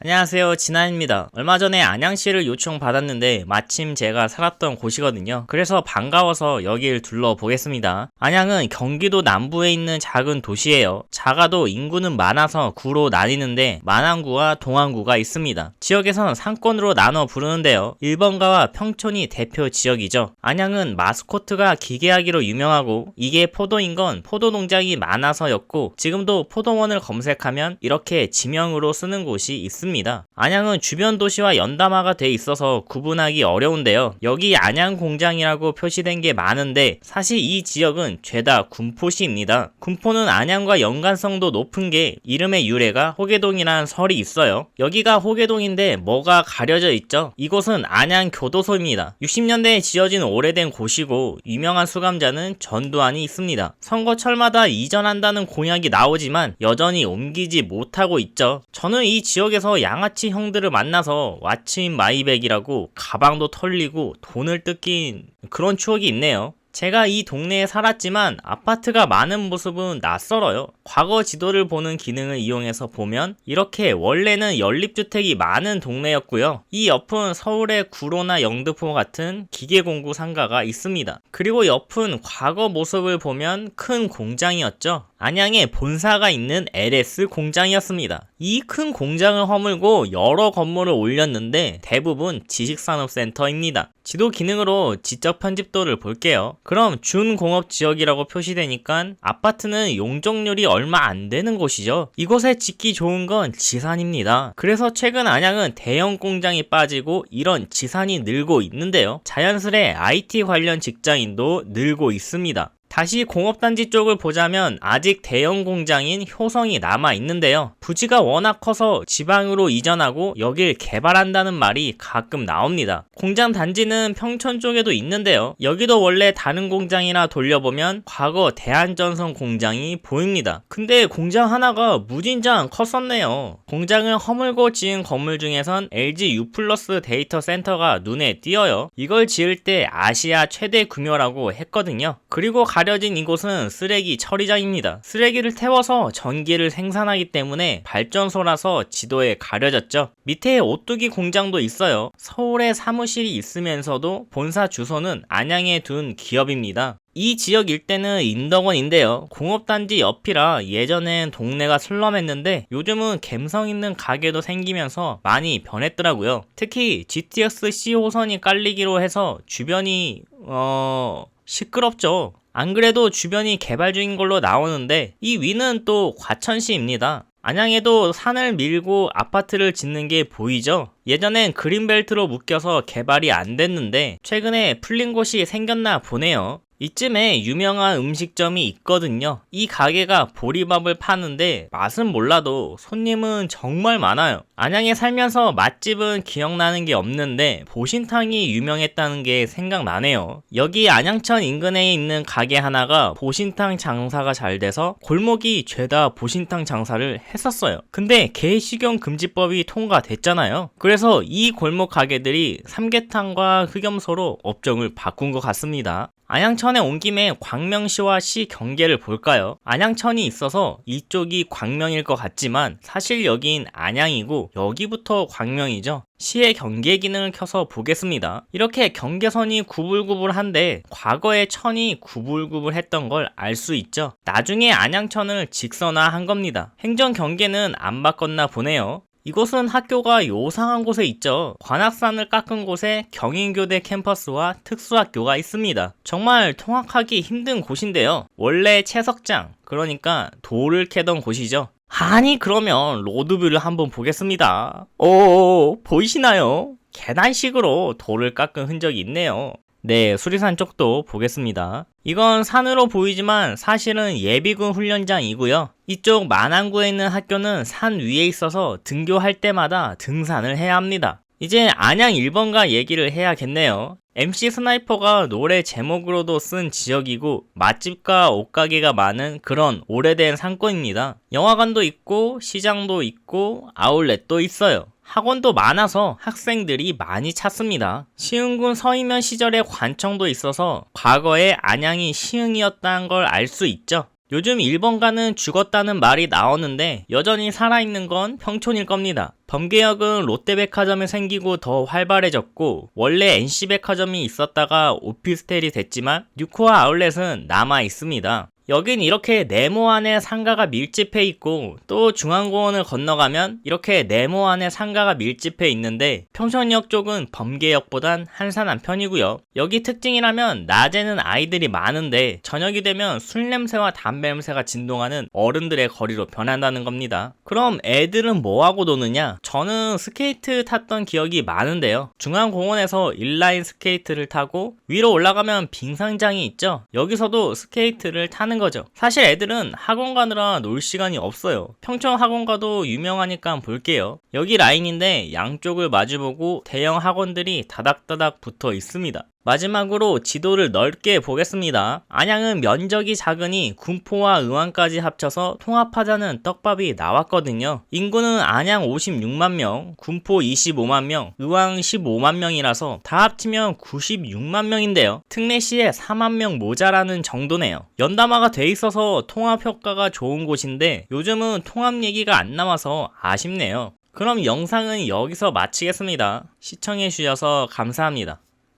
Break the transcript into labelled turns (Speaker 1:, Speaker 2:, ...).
Speaker 1: 안녕하세요. 진아입니다. 얼마 전에 안양시를 요청받았는데 마침 제가 살았던 곳이거든요. 그래서 반가워서 여길 둘러보겠습니다. 안양은 경기도 남부에 있는 작은 도시예요. 작아도 인구는 많아서 구로 나뉘는데 만안구와 동안구가 있습니다. 지역에선 상권으로 나눠 부르는데요. 1번가와 평촌이 대표 지역이죠. 안양은 마스코트가 기계하기로 유명하고 이게 포도인 건 포도 농장이 많아서였고 지금도 포도원을 검색하면 이렇게 지명으로 쓰는 곳이 있습니다 있습니다. 안양은 주변 도시와 연담화가 돼 있어서 구분하기 어려운데요. 여기 안양 공장이라고 표시된 게 많은데 사실 이 지역은 죄다 군포시입니다. 군포는 안양과 연관성도 높은 게 이름의 유래가 호계동이라는 설이 있어요. 여기가 호계동인데 뭐가 가려져 있죠? 이곳은 안양 교도소입니다. 60년대에 지어진 오래된 곳이고 유명한 수감자는 전두환이 있습니다. 선거철마다 이전한다는 공약이 나오지만 여전히 옮기지 못하고 있죠. 저는 이 지역에서 양아치 형들을 만나서 왓츠인 마이백이라고 가방도 털리고 돈을 뜯긴 그런 추억이 있네요. 제가 이 동네에 살았지만 아파트가 많은 모습은 낯설어요. 과거 지도를 보는 기능을 이용해서 보면 이렇게 원래는 연립주택이 많은 동네였고요. 이 옆은 서울의 구로나 영등포 같은 기계공구 상가가 있습니다. 그리고 옆은 과거 모습을 보면 큰 공장이었죠. 안양에 본사가 있는 LS 공장이었습니다. 이 큰 공장을 허물고 여러 건물을 올렸는데 대부분 지식산업센터입니다. 지도 기능으로 지적 편집도를 볼게요. 그럼 준공업 지역이라고 표시되니까 아파트는 용적률이 얼마 안 되는 곳이죠. 이곳에 짓기 좋은 건 지산입니다. 그래서 최근 안양은 대형 공장이 빠지고 이런 지산이 늘고 있는데요. 자연스레 IT 관련 직장인도 늘고 있습니다. 다시 공업단지 쪽을 보자면 아직 대형 공장인 효성이 남아 있는데요. 부지가 워낙 커서 지방으로 이전하고 여길 개발한다는 말이 가끔 나옵니다. 공장 단지는 평촌 쪽에도 있는데요. 여기도 원래 다른 공장이나 돌려보면 과거 대한전선 공장이 보입니다. 근데 공장 하나가 무진장 컸었네요. 공장을 허물고 지은 건물 중에선 LG U 플러스 데이터 센터가 눈에 띄어요. 이걸 지을 때 아시아 최대 규모라고 했거든요. 그리고 가 려진 이곳은 쓰레기 처리장입니다. 쓰레기를 태워서 전기를 생산하기 때문에 발전소라서 지도에 가려졌죠. 밑에 오뚜기 공장도 있어요. 서울에 사무실이 있으면서도 본사 주소는 안양에 둔 기업입니다. 이 지역 일대는 인덕원인데요. 공업단지 옆이라 예전엔 동네가 슬럼했는데 요즘은 갬성 있는 가게도 생기면서 많이 변했더라고요. 특히 GTX C 호선이 깔리기로 해서 주변이 어 시끄럽죠. 안 그래도 주변이 개발 중인 걸로 나오는데 이 위는 또 과천시입니다. 안양에도 산을 밀고 아파트를 짓는 게 보이죠? 예전엔 그린벨트로 묶여서 개발이 안 됐는데 최근에 풀린 곳이 생겼나 보네요. 이쯤에 유명한 음식점이 있거든요. 이 가게가 보리밥을 파는데 맛은 몰라도 손님은 정말 많아요. 안양에 살면서 맛집은 기억나는 게 없는데 보신탕이 유명했다는 게 생각나네요. 여기 안양천 인근에 있는 가게 하나가 보신탕 장사가 잘 돼서 골목이 죄다 보신탕 장사를 했었어요. 근데 개식용 금지법이 통과됐잖아요. 그래서 이 골목 가게들이 삼계탕과 흑염소로 업종을 바꾼 것 같습니다. 안양천에 온 김에 광명시와 시 경계를 볼까요? 안양천이 있어서 이쪽이 광명일 것 같지만 사실 여긴 안양이고 여기부터 광명이죠. 시의 경계 기능을 켜서 보겠습니다. 이렇게 경계선이 구불구불한데 과거에 천이 구불구불했던 걸 알 수 있죠. 나중에 안양천을 직선화한 겁니다. 행정 경계는 안 바꿨나 보네요. 이곳은 학교가 요상한 곳에 있죠. 관악산을 깎은 곳에 경인교대 캠퍼스와 특수학교가 있습니다. 정말 통학하기 힘든 곳인데요. 원래 채석장, 그러니까 돌을 캐던 곳이죠. 아니 그러면 로드뷰를 한번 보겠습니다. 오 보이시나요? 계단식으로 돌을 깎은 흔적이 있네요. 네, 수리산 쪽도 보겠습니다. 이건 산으로 보이지만 사실은 예비군 훈련장이고요. 이쪽 만안구에 있는 학교는 산 위에 있어서 등교할 때마다 등산을 해야 합니다. 이제 안양 1번가 얘기를 해야겠네요. MC 스나이퍼가 노래 제목으로도 쓴 지역이고 맛집과 옷가게가 많은 그런 오래된 상권입니다. 영화관도 있고 시장도 있고 아울렛도 있어요. 학원도 많아서 학생들이 많이 찾습니다. 시흥군 서이면 시절에 관청도 있어서 과거에 안양이 시흥이었다는 걸 알 수 있죠. 요즘 일본가는 죽었다는 말이 나오는데 여전히 살아있는 건 평촌일 겁니다. 범계역은 롯데백화점이 생기고 더 활발해졌고 원래 NC백화점이 있었다가 오피스텔이 됐지만 뉴코아 아울렛은 남아 있습니다. 여긴 이렇게 네모 안에 상가가 밀집해 있고 또 중앙공원을 건너가면 이렇게 네모 안에 상가가 밀집해 있는데 평촌역 쪽은 범계역보단 한산한 편이고요. 여기 특징이라면 낮에는 아이들이 많은데 저녁이 되면 술 냄새와 담배 냄새가 진동하는 어른들의 거리로 변한다는 겁니다. 그럼 애들은 뭐하고 노느냐? 저는 스케이트 탔던 기억이 많은데요. 중앙공원에서 인라인 스케이트를 타고 위로 올라가면 빙상장이 있죠. 여기서도 스케이트를 타는 거죠. 사실 애들은 학원 가느라 놀 시간이 없어요. 평촌 학원가도 유명하니까 볼게요. 여기 라인인데 양쪽을 마주보고 대형 학원들이 다닥다닥 붙어 있습니다. 마지막으로 지도를 넓게 보겠습니다. 안양은 면적이 작으니 군포와 의왕까지 합쳐서 통합하자는 떡밥이 나왔거든요. 인구는 안양 56만 명, 군포 25만 명, 의왕 15만 명이라서 다 합치면 96만 명인데요. 특례시에 4만 명 모자라는 정도네요. 연담화가 돼 있어서 통합 효과가 좋은 곳인데 요즘은 통합 얘기가 안 나와서 아쉽네요. 그럼 영상은 여기서 마치겠습니다. 시청해주셔서 감사합니다.